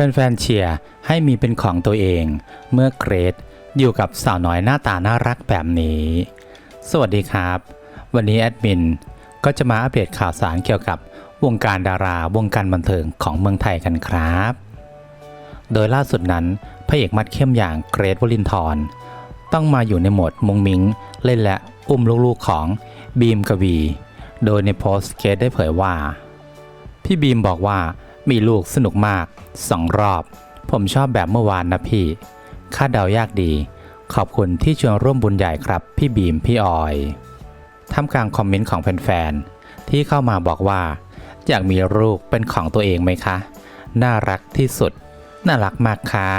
แฟนๆเชียร์ให้มีเป็นของตัวเอง เมื่อเกรดอยู่กับสาวน้อยหน้าตาน่ารักแบบนี้ สวัสดีครับ วันนี้แอดมินก็จะมาอัปเดตข่าวสารเกี่ยวกับวงการดาราวงการบันเทิงของเมืองไทยกันครับ โดยล่าสุดนั้นพระเอกมัดเข้มอย่างเกรทวลินทร์ต้องมาอยู่ในโหมดมุงมิงเล่นและอุ้มลูกๆของบีมกวี โดยในโพสต์เกรทได้เผยว่า พี่บีมบอกว่า มีลูกสนุกมากสองรอบ ผมชอบแบบเมื่อวานนะพี่คาดเดายากดี ขอบคุณที่ชวนร่วมบุญใหญ่ครับ พี่บีมพี่ออยท่ามกลางคอมเมนต์ของแฟนๆที่เข้ามาบอกว่า อยากมีลูกเป็นของตัวเองไหมคะ น่ารักที่สุด น่ารักมากค่ะ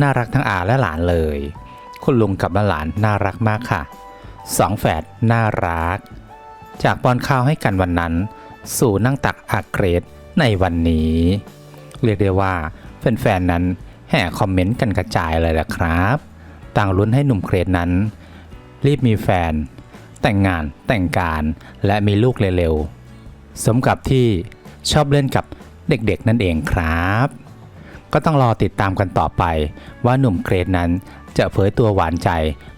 น่ารักทั้งอาและหลานเลย คุณลุงกับหลานน่ารักมากค่ะสองแฝดน่ารัก จากปอนข้าวให้กันวันนั้น สู่นั่งตักอาเกรด ในวันนี้ เรียกได้ว่าแฟนๆนั้นแห่คอมเมนต์กันกระจายเลยละครับ ต่างลุ้นให้หนุ่มเกรดนั้น รีบมีแฟน แต่งงานแต่งการและมีลูกเร็วๆ สมกับที่ชอบเล่นกับเด็กๆนั่นเองครับ ก็ต้องรอติดตามกันต่อไป ว่าหนุ่มเกรดนั้นจะเผยตัวหวานใจ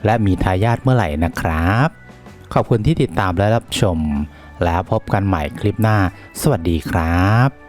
และมีทายาทเมื่อไหร่นะครับ ขอบคุณที่ติดตามและรับชม แล้วพบกันใหม่คลิปหน้า สวัสดีครับ